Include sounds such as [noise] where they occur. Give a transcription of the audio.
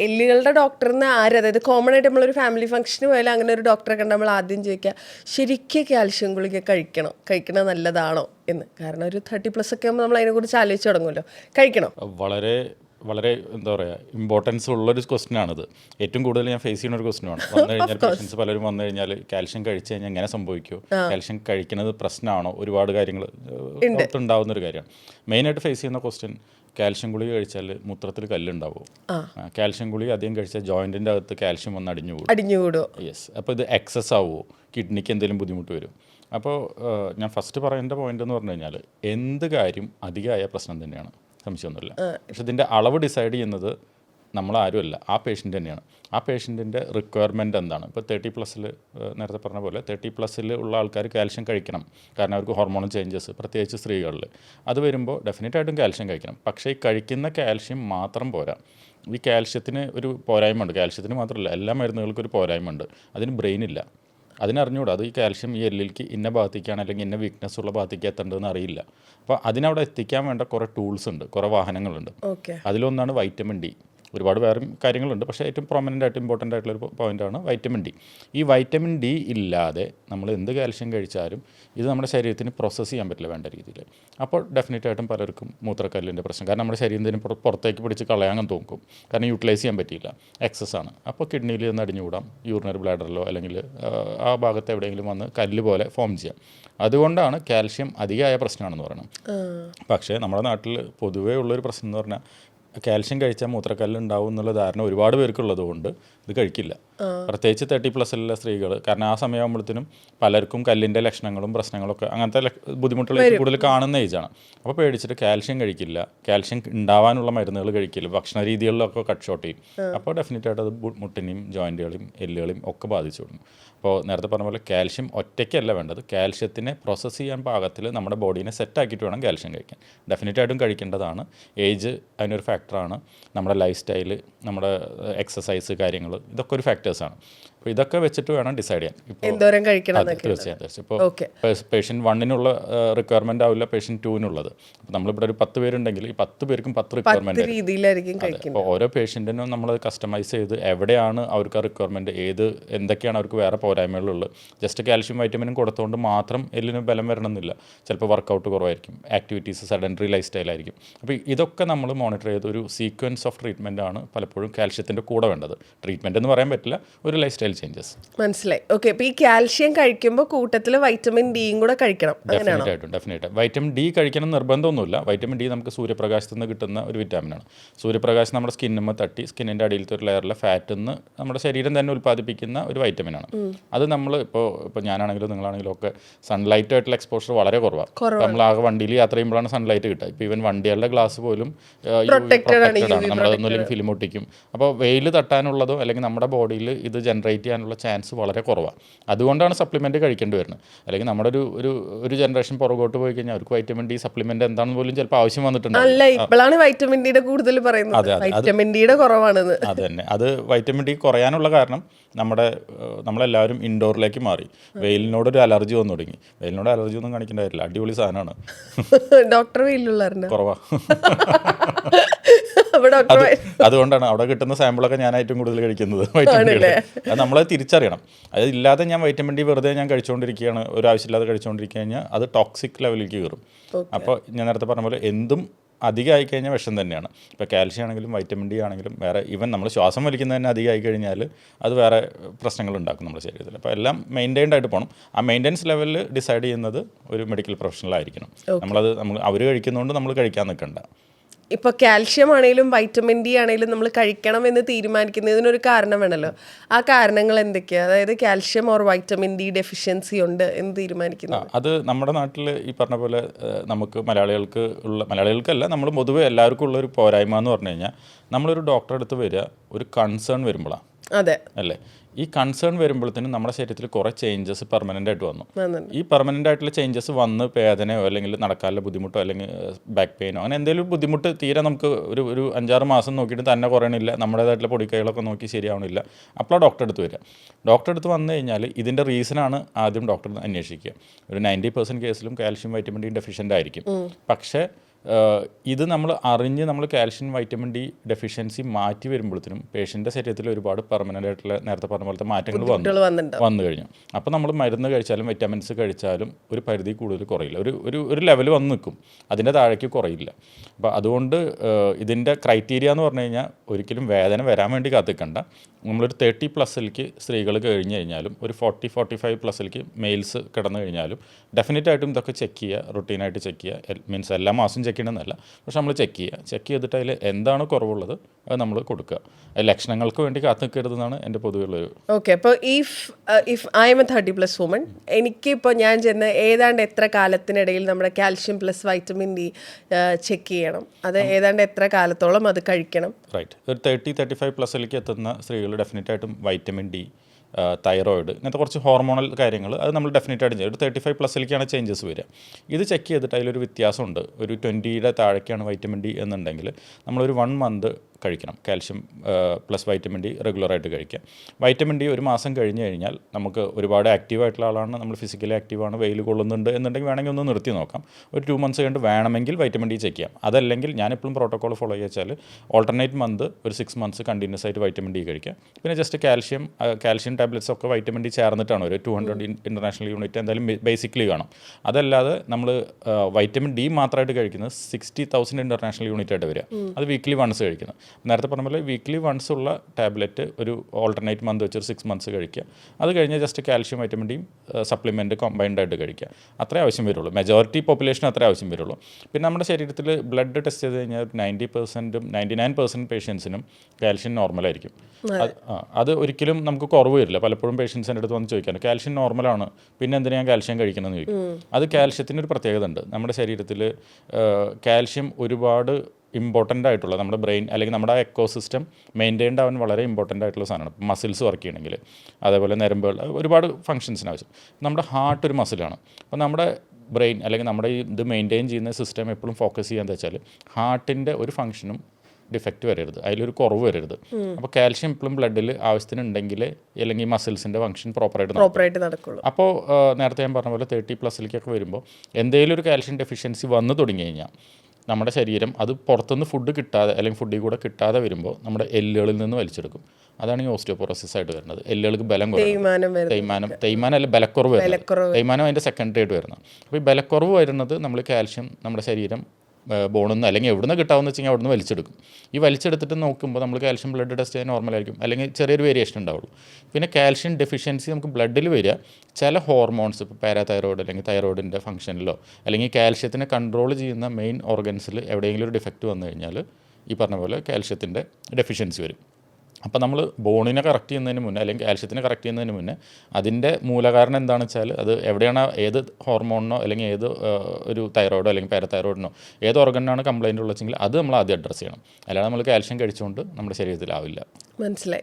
എല്ലുകളുടെ ഡോക്ടർ എന്ന് ആര്? അതായത് കോമൺ ആയിട്ട് നമ്മളൊരു ഫാമിലി ഫംഗ്ഷന് പോയാലും അങ്ങനെ ഒരു ഡോക്ടറെ കണ്ട് നമ്മൾ ആദ്യം ചോദിക്കുക ശരിക്കും കാൽഷ്യം ഗുളിക കഴിക്കണോ? കഴിക്കണത് നല്ലതാണോ? എന്ന്. കാരണം ഒരു തേർട്ടി പ്ലസ് ഒക്കെ ആകുമ്പോൾ നമ്മൾ അതിനെക്കുറിച്ച് ആലോചിച്ച് തുടങ്ങുമല്ലോ. കഴിക്കണോ? വളരെ വളരെ എന്താ പറയുക ഇമ്പോർട്ടൻസ് ഉള്ളൊരു ക്വസ്റ്റ്യൻ ആണിത്. ഏറ്റവും കൂടുതൽ ഞാൻ ഫേസ് ചെയ്യുന്ന ഒരു ക്വസ്റ്റ്യനാണ് വന്നു കഴിഞ്ഞാൽ പേഷ്യൻസ് പലരും വന്നു കഴിഞ്ഞാൽ കാൽഷ്യം കഴിച്ചു കഴിഞ്ഞാൽ എങ്ങനെ സംഭവിക്കുമോ കാൽഷ്യം കഴിക്കുന്നത് പ്രശ്നമാണോ ഒരുപാട് കാര്യങ്ങൾ ഉണ്ടാവുന്ന ഒരു കാര്യമാണ്. മെയിനായിട്ട് ഫേസ് ചെയ്യുന്ന ക്വസ്റ്റ്യൻ കാൽഷ്യം ഗുളിക കഴിച്ചാൽ മൂത്രത്തിൽ കല്ലുണ്ടാവും. കാൽഷ്യം ഗുളിക അധികം കഴിച്ചാൽ ജോയിന്റിന്റെ അകത്ത് കാൽഷ്യം വന്ന് അടിഞ്ഞു കൂടും. അടിഞ്ഞു കൂടും. യെസ് അപ്പോൾ ഇത് എക്സസ് ആവുമോ കിഡ്നിക്ക് എന്തെങ്കിലും ബുദ്ധിമുട്ട് വരും. അപ്പോൾ ഞാൻ ഫസ്റ്റ് പറയേണ്ട പോയിന്റ് എന്ന് പറഞ്ഞു കഴിഞ്ഞാൽ എന്ത് കാര്യം അധികമായ പ്രശ്നം തന്നെയാണ്. സംശയമൊന്നുമില്ല. പക്ഷെ ഇതിന്റെ അളവ് ഡിസൈഡ് ചെയ്യുന്നത് നമ്മളാരുമല്ല. ആ പേഷ്യന്റ് തന്നെയാണ്. ആ പേഷ്യന്റിന്റെ റിക്വയർമെന്റ് എന്താണ്? ഇപ്പോൾ തേർട്ടി പ്ലസ്സിൽ നേരത്തെ പറഞ്ഞ പോലെ തേർട്ടി പ്ലസ്സിൽ ഉള്ള ആൾക്കാർ കാൽഷ്യം കഴിക്കണം. കാരണം അവർക്ക് ഹോർമോൺ ചേഞ്ചസ് പ്രത്യേകിച്ച് സ്ത്രീകളിൽ അത് വരുമ്പോൾ ഡെഫിനറ്റായിട്ടും കാൽഷ്യം കഴിക്കണം. പക്ഷേ ഈ കഴിക്കുന്ന കാൽഷ്യം മാത്രം പോരാ. ഈ കാൽഷ്യത്തിന് ഒരു പോരായ്മ ഉണ്ട് കാൽഷ്യത്തിന് മാത്രമല്ല എല്ലാ മരുന്നുകൾക്കും ഒരു പോരായ്മ ഉണ്ട് അതിന് ബ്രെയിൻ ഇല്ല. അതിനറിഞ്ഞൂടാ. അത് ഈ കാൽഷ്യം ഈ എല്ലിലേക്ക് ഇന്ന ഭാഗത്തേക്കാണ് അല്ലെങ്കിൽ ഇന്ന വീക്ക്നെസ് ഉള്ള ഭാഗത്തേക്ക് എത്തേണ്ടതെന്ന് അറിയില്ല. അപ്പോൾ അതിനവിടെ എത്തിക്കാൻ വേണ്ട കുറേ ടൂൾസ് ഉണ്ട്. കുറേ വാഹനങ്ങളുണ്ട്. ഓക്കെ അതിലൊന്നാണ് വൈറ്റമിൻ ഡി ഒരുപാട് വേറെ കാര്യങ്ങളുണ്ട്. പക്ഷേ ഏറ്റവും പ്രൊമനന്റ് ആയിട്ട് ഇമ്പോർട്ടന്റ് ആയിട്ടുള്ള ഒരു പോയിന്റാണ് വൈറ്റമിൻ ഡി ഈ വൈറ്റമിൻ ഡി ഇല്ലാതെ നമ്മൾ എന്ത് കാൽഷ്യം കഴിച്ചാലും ഇത് നമ്മുടെ ശരീരത്തിന് പ്രോസസ്സ് ചെയ്യാൻ പറ്റില്ല വേണ്ട രീതിയിൽ. അപ്പോൾ ഡെഫിനറ്റ് ആയിട്ടും പലർക്കും മൂത്രക്കല്ലിന്റെ പ്രശ്നം. കാരണം നമ്മുടെ ശരീരത്തിന് പുറ- പുറത്തേക്ക് പിടിച്ച് കളയാൻ തോന്നും കാരണം യൂട്ടിലൈസ് ചെയ്യാൻ പറ്റിയില്ല. എക്സസ് ആണ്. അപ്പോൾ കിഡ്നിയിൽ നിന്ന് അടിഞ്ഞുകൂടാം. യൂറിനറി ബ്ലാഡറിലോ അല്ലെങ്കിൽ ആ, ആ ഭാഗത്ത് എവിടെയെങ്കിലും വന്ന് കല്ല് പോലെ ഫോം ചെയ്യാം. അതുകൊണ്ടാണ് കാൽഷ്യം അധികമായ പ്രശ്നമാണെന്ന് പറയുന്നത് പക്ഷേ നമ്മുടെ നാട്ടിൽ പൊതുവേ ഉള്ളൊരു പ്രശ്നം എന്ന് പറഞ്ഞാൽ കാൽഷ്യം കഴിച്ചാൽ മൂത്രക്കല്ല് ഉണ്ടാവും എന്നുള്ള ധാരണ ഒരുപാട് പേർക്കുള്ളത് കൊണ്ട് ഇത് കഴിക്കില്ല. പ്രത്യേകിച്ച് തേർട്ടി പ്ലസ്സിലുള്ള സ്ത്രീകൾ കാരണം ആ സമയമാകുമ്പോഴത്തേനും പലർക്കും കല്ലിന്റെ ലക്ഷണങ്ങളും പ്രശ്നങ്ങളൊക്കെ അങ്ങനത്തെ ബുദ്ധിമുട്ടുകൾ കൂടുതൽ കാണുന്ന ഏജാണ് അപ്പോൾ പേടിച്ചിട്ട് കാൽഷ്യം കഴിക്കില്ല. കാൽഷ്യം ഉണ്ടാവാനുള്ള മരുന്നുകൾ കഴിക്കില്ല. ഭക്ഷണ രീതികളിലൊക്കെ കട്ട് ഷോട്ട് ചെയ്യും. അപ്പോൾ ഡെഫിനറ്റ് ആയിട്ട് അത് മുട്ടിനെയും ജോയിന്റുകളെയും എല്ലുകളെയും ഒക്കെ ബാധിച്ചു അപ്പോൾ നേരത്തെ പറഞ്ഞ പോലെ കാൽഷ്യം ഒറ്റയ്ക്കല്ല വേണ്ടത്. കാൽഷ്യത്തിനെ പ്രോസസ്സ് ചെയ്യാൻ പാകത്തിൽ നമ്മുടെ ബോഡീനെ സെറ്റ് ആക്കിയിട്ട് വേണം കാൽഷ്യം കഴിക്കാൻ. ഡെഫിനറ്റ് ആയിട്ടും കഴിക്കേണ്ടതാണ്. ഏജ് അതിനൊരു ഫാക്ടറാണ് നമ്മുടെ ലൈഫ് സ്റ്റൈൽ നമ്മുടെ എക്സസൈസ് കാര്യങ്ങൾ ഇതൊക്കെ ഒരു ഫാക്ടേഴ്സാണ് അപ്പോൾ ഇതൊക്കെ വെച്ചിട്ട് വേണം ഡിസൈഡ് ചെയ്യാൻ. എന്തോരം കഴിക്കണം തീർച്ചയായും തീർച്ചയായും. ഇപ്പോൾ വണ്ണിനുള്ള റിക്വയർമെന്റ് ആവില്ല പേഷ്യന്റ് ടൂവിനുള്ളത് അപ്പോൾ നമ്മളിവിടെ ഒരു പത്ത് പേരുണ്ടെങ്കിൽ ഈ പത്ത് പേർക്കും പത്ത് റിക്വയർമെന്റ് രീതിയിലായിരിക്കും അപ്പോൾ ഓരോ പേഷ്യന്റിനും നമ്മൾ കസ്റ്റമൈസ് ചെയ്ത് എവിടെയാണ് അവർക്ക് ആ റിക്വയർമെന്റ് ഏത് എന്തൊക്കെയാണ് അവർക്ക് വേറെ പോരായ്മകളുള്ളത്. ജസ്റ്റ് കാൽഷ്യം വൈറ്റമിനും കൊടുത്തുകൊണ്ട് മാത്രം എല്ലിന് ബലം വരണമെന്നില്ല. ചിലപ്പോൾ വർക്കൗട്ട് കുറവായിരിക്കും. ആക്ടിവിറ്റീസ് സെഡന്ററി ലൈഫ് സ്റ്റൈൽ ആയിരിക്കും. അപ്പോൾ ഇതൊക്കെ നമ്മൾ മോണിറ്റർ ചെയ്ത് ഒരു സീക്വൻസ് ഓഫ് ട്രീറ്റ്മെന്റ് ആണ് പലപ്പോഴും കാൽഷ്യത്തിന്റെ കൂടെ വേണ്ടത്. ട്രീറ്റ്മെന്റ് എന്ന് പറയാൻ പറ്റില്ല ഒരു ലൈഫ് സ്റ്റൈൽ ചേഞ്ചസ് മനസ്സിലായി. ഓക്കെ അപ്പോൾ ഈ കാൽഷ്യം കഴിക്കുമ്പോൾ കൂട്ടത്തിൽ വൈറ്റമിൻ ഡിയും കൂടെ കഴിക്കണം. അങ്ങനെയാണോ? ഡെഫിനറ്റ് ഡെഫിനറ്റ് വൈറ്റമിൻ ഡി കഴിക്കണം എന്ന് നിർബന്ധമൊന്നുമില്ല. വൈറ്റമിൻ ഡി നമുക്ക് സൂര്യപ്രകാശത്തു നിന്ന് കിട്ടുന്ന ഒരു വിറ്റാമിനാണ് സൂര്യപ്രകാശം നമ്മുടെ സ്കിന്നുമ്മ തട്ടി സ്കിന്നിന്റെ അടിയിലത്തെ ഒരു ലെയറിലെ ഫാറ്റ് നിന്ന് നമ്മുടെ ശരീരം തന്നെ ഉൽപ്പാദിപ്പിക്കുന്ന ഒരു വൈറ്റമിനാണ് അത് നമ്മൾ ഇപ്പോൾ ഇപ്പോൾ ഞാനാണെങ്കിലും നിങ്ങളാണെങ്കിലും ഒക്കെ സൺലൈറ്റ് ആയിട്ടുള്ള എക്സ്പോഷർ വളരെ കുറവാണ്. നമ്മൾ ആകെ വണ്ടിയിൽ യാത്ര ചെയ്യുമ്പോഴാണ് സൺലൈറ്റ് കിട്ടുക. ഇപ്പോൾ ഈവൻ വണ്ടികളുടെ ഗ്ലാസ് പോലും പ്രൊട്ടക്റ്റഡ് ആണ് നമ്മളതൊന്നും ഫിലിം ഒട്ടിക്കും. അപ്പോൾ വെയിൽ തട്ടാനുള്ളതോ അല്ലെങ്കിൽ നമ്മുടെ ബോഡിയിൽ ഇത് ജനറേറ്റ് ചെയ്യാനുള്ള ചാൻസ് വളരെ കുറവാണ്. അതുകൊണ്ടാണ് സപ്ലിമെന്റ് കഴിക്കേണ്ടി വരുന്നത്. അല്ലെങ്കിൽ നമ്മുടെ ഒരു ഒരു ഒരു ജനറേഷൻ പുറകോട്ട് പോയി കഴിഞ്ഞാൽ അവർക്ക് വൈറ്റമിൻ ഡി സപ്ലിമെന്റ് എന്താണെന്ന് പോലും ചിലപ്പോൾ ആവശ്യം വന്നിട്ടുണ്ട് അല്ല ഇപ്പോഴാണ് വൈറ്റമിൻ ഡിയുടെ കൂടുതൽ പറയുന്നത്. വൈറ്റമിൻ ഡിയുടെ കുറവാണെന്ന്. അത് തന്നെ. അത് വൈറ്റമിൻ ഡി കുറയാനുള്ള കാരണം നമ്മുടെ നമ്മളെല്ലാവരും ഇൻഡോറിലേക്ക് മാറി. വെയിലിനോട് ഒരു അലർജി വന്നു തുടങ്ങി. വെയിലിനോട് അലർജി ഒന്നും കാണിക്കേണ്ട അടിപൊളി സാധനമാണ്. [laughs] ഡോക്ടർ വെയിലുള്ള കുറവാ. [laughs] അത് അതുകൊണ്ടാണ് അവിടെ കിട്ടുന്ന സാമ്പിളൊക്കെ ഞാൻ ഏറ്റവും കൂടുതൽ കഴിക്കുന്നത് വൈറ്റമിൻ ഡി അത് നമ്മൾ തിരിച്ചറിയണം. അത് ഇല്ലാതെ ഞാൻ വൈറ്റമിൻ ഡി വെറുതെ ഞാൻ കഴിച്ചുകൊണ്ടിരിക്കുകയാണ് ഒരു ആവശ്യമില്ലാതെ കഴിച്ചുകൊണ്ടിരിക്കുക കഴിഞ്ഞാൽ അത് ടോക്സിക് ലെവലിലേക്ക് കയറും. അപ്പോൾ ഞാൻ നേരത്തെ പറഞ്ഞ പോലെ എന്തും അധികമായി കഴിഞ്ഞാൽ വിഷം തന്നെയാണ്. ഇപ്പോൾ കാൽഷ്യം ആണെങ്കിലും വൈറ്റമിൻ ഡി ആണെങ്കിലും വേറെ ഈവൻ നമ്മൾ ശ്വാസം വലിക്കുന്നത് തന്നെ അധികമായി കഴിഞ്ഞാൽ അത് വേറെ പ്രശ്നങ്ങൾ ഉണ്ടാക്കും നമ്മുടെ ശരീരത്തിൽ അപ്പോൾ എല്ലാം മെയിന്റൈൻഡ് ആയിട്ട് പോകണം ആ മെയിന്റെനൻസ് ലെവലിൽ ഡിസൈഡ് ചെയ്യുന്നത് ഒരു മെഡിക്കൽ പ്രൊഫഷണൽ ആയിരിക്കണം. നമ്മളത് നമ്മൾ അവർ കഴിക്കുന്നതുകൊണ്ട് നമ്മൾ കഴിക്കാൻ നിൽക്കണ്ട ഇപ്പൊ കാൽഷ്യം ആണെങ്കിലും വൈറ്റമിൻ ഡി ആണെങ്കിലും നമ്മൾ കഴിക്കണം എന്ന് തീരുമാനിക്കുന്നതിനൊരു കാരണം വേണമല്ലോ ആ കാരണങ്ങൾ എന്തൊക്കെയാ? അതായത് calcium or vitamin D deficiency ഉണ്ട് എന്ന് തീരുമാനിക്കുന്നത്. അത് നമ്മുടെ നാട്ടിൽ ഈ പറഞ്ഞ പോലെ നമുക്ക് മലയാളികൾക്ക് ഉള്ള മലയാളികൾക്കല്ല നമ്മൾ പൊതുവെ എല്ലാവർക്കും ഉള്ള ഒരു പോരായ്മ എന്ന് പറഞ്ഞു കഴിഞ്ഞാൽ നമ്മളൊരു ഡോക്ടറെ അടുത്ത് വരിക ഒരു കൺസേൺ വരുമ്പോഴാണ് അതെ. അല്ലേ? ഈ കൺസേൺ വരുമ്പോഴത്തേനും നമ്മുടെ ശരീരത്തിൽ കുറേ ചേഞ്ചസ് പെർമനന്റ് ആയിട്ട് വന്നു. ഈ പെർമനന്റ് ആയിട്ടുള്ള ചേഞ്ചസ് വന്ന് വേദനയോ അല്ലെങ്കിൽ നടക്കാനുള്ള ബുദ്ധിമുട്ടോ അല്ലെങ്കിൽ ബാക്ക് പെയിനോ അങ്ങനെ എന്തെങ്കിലും ബുദ്ധിമുട്ട് തീരെ നമുക്ക് ഒരു ഒരു അഞ്ചാറ് മാസം നോക്കിയിട്ട് തന്നെ കുറയണില്ല. നമ്മുടേതായിട്ടുള്ള പൊടിക്കൈകളൊക്കെ നോക്കി ശരിയാവണില്ല. അപ്പോൾ ഡോക്ടറെ അടുത്ത് വരിക. ഡോക്ടറെ അടുത്ത് വന്നു കഴിഞ്ഞാൽ ഇതിന്റെ റീസണാണ് ആദ്യം ഡോക്ടർ അന്വേഷിക്കുക. ഒരു നയന്റി പെർസെന്റ് കേസിലും കാൽഷ്യം വൈറ്റമിൻ ഡി ഡെഫിഷ്യന്റ് ആയിരിക്കും. പക്ഷേ ഇത് നമ്മൾ അറിഞ്ഞ് നമ്മൾ കാൽഷ്യം വൈറ്റമിൻ ഡി ഡെഫിഷ്യൻസി മാറ്റി വരുമ്പോഴത്തേനും പേഷ്യന്റെ ശരീരത്തിൽ ഒരുപാട് പെർമനന്റ് ആയിട്ടുള്ള നേരത്തെ പറഞ്ഞ പോലത്തെ മാറ്റങ്ങൾ വന്നു. വന്നു കഴിഞ്ഞു. അപ്പോൾ നമ്മൾ മരുന്ന് കഴിച്ചാലും വൈറ്റമിൻസ് കഴിച്ചാലും ഒരു പരിധി കൂടുതൽ കുറയില്ല. ഒരു ഒരു ഒരു ലെവൽ വന്ന് നിൽക്കും. അതിന്റെ താഴേക്ക് കുറയില്ല. അപ്പോൾ അതുകൊണ്ട് ഇതിന്റെ ക്രൈറ്റീരിയ എന്ന് പറഞ്ഞു കഴിഞ്ഞാൽ ഒരിക്കലും വേദന വരാൻ വേണ്ടി കാത്തിക്കണ്ട. നമ്മളൊരു തേർട്ടി പ്ലസ്സിലേക്ക് സ്ത്രീകൾ കഴിഞ്ഞ് കഴിഞ്ഞാലും ഒരു ഫോർട്ടി ഫോർട്ടി ഫൈവ് പ്ലസ്സിലേക്ക് മെയിൽസ് കിടന്നു കഴിഞ്ഞാലും ഡെഫിനറ്റായിട്ടും ഇതൊക്കെ ചെക്ക് ചെയ്യുക റുട്ടീനായിട്ട് ചെക്ക് ചെയ്യുക. മീൻസ് എല്ലാ മാസവും ചെക്ക് ചെയ്യണമെന്നല്ല. പക്ഷെ നമ്മൾ ചെക്ക് ചെയ്യുക. ചെക്ക് ചെയ്തിട്ട് അതിൽ എന്താണ് കുറവുള്ളത് അത് നമ്മൾ കൊടുക്കുക. അത് ലക്ഷണങ്ങൾക്ക് വേണ്ടി കാത്തു നിൽക്കരുതെന്നാണ് എന്റെ പൊതുവെയുള്ളൊരു ഓക്കെ അപ്പോൾ if if I am a thirty plus woman എനിക്കിപ്പോൾ ഞാൻ ചെന്ന് ഏതാണ്ട് എത്ര കാലത്തിനിടയിൽ നമ്മുടെ calcium plus vitamin D check ചെയ്യണം. അത് ഏതാണ്ട് എത്ര കാലത്തോളം അത് കഴിക്കണം? റൈറ്റ് ഒരു തേർട്ടി തേർട്ടി ഫൈവ് പ്ലസിലേക്ക് എത്തുന്ന സ്ത്രീകൾ ഡെഫിനറ്റായിട്ടും വൈറ്റമിൻ ഡി തൈറോയിഡ് ഇങ്ങനത്തെ കുറച്ച് ഹോർമോണൽ കാര്യങ്ങൾ അത് നമ്മൾ ഡെഫിനറ്റ് ആയിട്ട് ചെയ്യും. ഒരു തേർട്ടി ഫൈവ് പ്ലസ്സിലേക്കാണ് ചേഞ്ചസ് വരിക. ഇത് ചെക്ക് ചെയ്തിട്ട് അതിലൊരു വ്യത്യാസമുണ്ട്. ഒരു ട്വന്റിയുടെ താഴേക്കാണ് വൈറ്റമിൻ ഡി എന്നുണ്ടെങ്കിൽ നമ്മളൊരു വൺ മന്ത് കഴിക്കണം. കാൽഷ്യം പ്ലസ് വൈറ്റമിൻ ഡി റെഗുലറായിട്ട് കഴിക്കുക. വൈറ്റമിൻ ഡി ഒരു മാസം കഴിഞ്ഞ് കഴിഞ്ഞാൽ നമുക്ക് ഒരുപാട് ആക്റ്റീവായിട്ടുള്ള ആളാണ്. നമ്മൾ ഫിസിക്കലി ആക്റ്റീവാണ് വെയിൽ കൊള്ളുന്നുണ്ട് എന്നുണ്ടെങ്കിൽ വേണമെങ്കിൽ ഒന്ന് നിർത്തി നോക്കാം. ഒരു ടു മന്ത്സ് കഴിഞ്ഞിട്ട് വേണമെങ്കിൽ വൈറ്റമിൻ ഡി ചെക്ക് ചെയ്യാം. അതല്ലെങ്കിൽ ഞാനെപ്പോഴും പ്രോട്ടോകോൾ ഫോളോ ചെയ്യാച്ചാൽ ഓൾട്ടർനേറ്റ് മന്ത് ഒരു സിക്സ് മന്ത്സ് കണ്ടിന്യൂസ് ആയിട്ട് വൈറ്റമിൻ ഡി കഴിക്കുക. പിന്നെ ജസ്റ്റ് കാൽഷ്യം കാൽഷ്യം ടാബ്ലറ്റ്സ് ഒക്കെ വൈറ്റമിൻ ഡി ചേർന്നിട്ടാണ് ഒരു ടു ഹൺഡ്രഡ് ഇന്റർനാഷണൽ യൂണിറ്റ് എന്തായാലും ബേസിക്കലി കാണും. അതല്ലാതെ നമ്മൾ വൈറ്റമിൻ ഡി മാത്രമായിട്ട് കഴിക്കുന്നത് സിക്സ്റ്റി തൗസൻഡ് ഇന്റർനാഷണൽ യൂണിറ്റ് ആയിട്ട് വരിക അത് വീക്ക്ലി വൺസ് കഴിക്കുന്നത് നേരത്തെ പറഞ്ഞ പോലെ വീക്ക്ലി വൺസ് ഉള്ള ടാബ്ലറ്റ് ഒരു ഓൾട്ടർനേറ്റ് മന്ത് വെച്ച് ഒരു സിക്സ് മന്ത്സ് കഴിക്കുക. അത് കഴിഞ്ഞ് ജസ്റ്റ് കാൽഷ്യം വൈറ്റമിൻ ഡിയും സപ്ലിമെന്റ് കമ്പൈൻഡ് ആയിട്ട് കഴിക്കുക. അത്രേ ആവശ്യം വരുള്ളൂ. മെജോറിറ്റി പോപ്പുലേഷൻ അത്രേ ആവശ്യം വരുള്ളൂ. പിന്നെ നമ്മുടെ ശരീരത്തിൽ ബ്ലഡ് ടെസ്റ്റ് ചെയ്ത് കഴിഞ്ഞാൽ നയന്റി പെർസെന്റും നയന്റി നയൻ പെർസെന്റ് പേഷ്യൻസിനും കാൽഷ്യം നോർമലായിരിക്കും അത്. ഒരിക്കലും നമുക്ക് കുറവ് വരില്ല. പലപ്പോഴും പേഷ്യൻസിന്റെ അടുത്ത് വന്ന് ചോദിക്കാൻ കാൽഷ്യം നോർമലാണ് പിന്നെ എന്തിനാ ഞാൻ കാൽഷ്യം കഴിക്കണമെന്ന് ചോദിക്കും? അത് കാൽഷ്യത്തിന്റെ ഒരു പ്രത്യേകത ഉണ്ട് നമ്മുടെ ശരീരത്തിൽ കാൽഷ്യം ഒരുപാട് ഇമ്പോർട്ടന്റ് ആയിട്ടുള്ള നമ്മുടെ ബ്രെയിൻ അല്ലെങ്കിൽ നമ്മുടെ എക്കോസിസ്റ്റം മെയിന്റെയിൻഡ് ആവാൻ വളരെ ഇമ്പോർട്ടന്റ് ആയിട്ടുള്ള സാധനമാണ്. മസിൽസ് വർക്ക് ചെയ്യണമെങ്കിൽ. അതേപോലെ നരമ്പുകൾ ഒരുപാട് ഫങ്ഷൻസിന് ആവശ്യം. നമ്മുടെ ഹാർട്ട് ഒരു മസിലാണ് അപ്പോൾ നമ്മുടെ ബ്രെയിൻ അല്ലെങ്കിൽ നമ്മുടെ ഈ ഇത് മെയിന്റെയിൻ ചെയ്യുന്ന സിസ്റ്റം എപ്പോഴും ഫോക്കസ് ചെയ്യാന്ന് വെച്ചാൽ ഹാർട്ടിന്റെ ഒരു ഫങ്ഷനും ഡിഫക്റ്റ് വരരുത്. അതിലൊരു കുറവ് വരരുത്. അപ്പോൾ കാൽഷ്യം എപ്പോഴും ബ്ലഡിൽ ആവശ്യത്തിന് ഉണ്ടെങ്കിൽ അല്ലെങ്കിൽ മസിൽസിന്റെ ഫംഗ്ഷൻ പ്രോപ്പറായിട്ട് പ്രോപ്പറായിട്ട് നടക്കുള്ളൂ. അപ്പോൾ നേരത്തെ ഞാൻ പറഞ്ഞ പോലെ തേർട്ടി പ്ലസിലേക്കൊക്കെ വരുമ്പോൾ എന്തെങ്കിലും ഒരു കാൽഷ്യം ഡെഫിഷ്യൻസി വന്നു തുടങ്ങി കഴിഞ്ഞാൽ നമ്മുടെ ശരീരം അത് പുറത്തുനിന്ന് ഫുഡ് കിട്ടാതെ അല്ലെങ്കിൽ ഫുഡിൽ കൂടെ കിട്ടാതെ വരുമ്പോൾ നമ്മുടെ എല്ലുകളിൽ നിന്ന് വലിച്ചെടുക്കും. അതാണ് ഈ ഓസ്റ്റിയോപോറോസിസ് ആയിട്ട് വരുന്നത്. എല്ലുകൾക്ക് ബലം കുറവ്. തേയ്മാനം തേയ്മാനം അല്ല ബലക്കുറവ്. തേയ്മാനം അതിന്റെ സെക്കൻഡറി ആയിട്ട് വരുന്നത്. അപ്പോൾ ഈ ബലക്കുറവ് വരുന്നത് നമ്മൾ കാൽഷ്യം നമ്മുടെ ശരീരം ബോണിൽ നിന്ന് അല്ലെങ്കിൽ എവിടെ നിന്ന് കിട്ടാവുന്ന വെച്ച് കഴിഞ്ഞാൽ അവിടെ നിന്ന് വലിച്ചെടുക്കും. ഈ വലിച്ചെടുത്തിട്ട് നോക്കുമ്പോൾ നമ്മൾ കാൽഷ്യം ബ്ലഡ് ടെസ്റ്റ് ചെയ്യാൻ നോർമലായിരിക്കും അല്ലെങ്കിൽ ചെറിയൊരു വേരിയേഷൻ ഉണ്ടാവുള്ളൂ. പിന്നെ കാൽഷ്യം ഡെഫിഷ്യൻസി നമുക്ക് ബ്ലഡിൽ വരിക. ചില ഹോർമോൺസ് ഇപ്പോൾ പാരാതൈറോയിഡ് അല്ലെങ്കിൽ തൈറോയിഡിന്റെ ഫംഗ്ഷനിലോ അല്ലെങ്കിൽ കാൽഷ്യത്തിനെ കൺട്രോൾ ചെയ്യുന്ന മെയിൻ ഓർഗൻസിൽ എവിടെയെങ്കിലും ഒരു ഡിഫക്റ്റ് വന്നു കഴിഞ്ഞാൽ ഈ പറഞ്ഞ പോലെ കാൽഷ്യത്തിന്റെ ഡെഫിഷ്യൻസി വരും. അപ്പോൾ നമ്മൾ ബോണിനെ കറക്റ്റ് ചെയ്യുന്നതിന് മുന്നേ അല്ലെങ്കിൽ കാൽഷ്യത്തിനെ കറക്റ്റ് ചെയ്യുന്നതിന് മുന്നേ അതിന്റെ മൂലകാരണം എന്താണെന്ന് വെച്ചാൽ അത് എവിടെയാണ് ഏത് ഹോർമോണിനോ അല്ലെങ്കിൽ ഏത് ഒരു തൈറോയിഡോ അല്ലെങ്കിൽ പാരതൈറോയിഡിനോ ഏത് ഓർഗനാണ് കംപ്ലൈന്റ് ഉള്ളതെങ്കിൽ അത് നമ്മൾ ആദ്യം അഡ്രസ്സ് ചെയ്യണം. അല്ലാതെ നമ്മൾ കാൽഷ്യം കഴിച്ചുകൊണ്ട് നമ്മുടെ ശരീരത്തിലാവില്ല മനസ്സിലായി.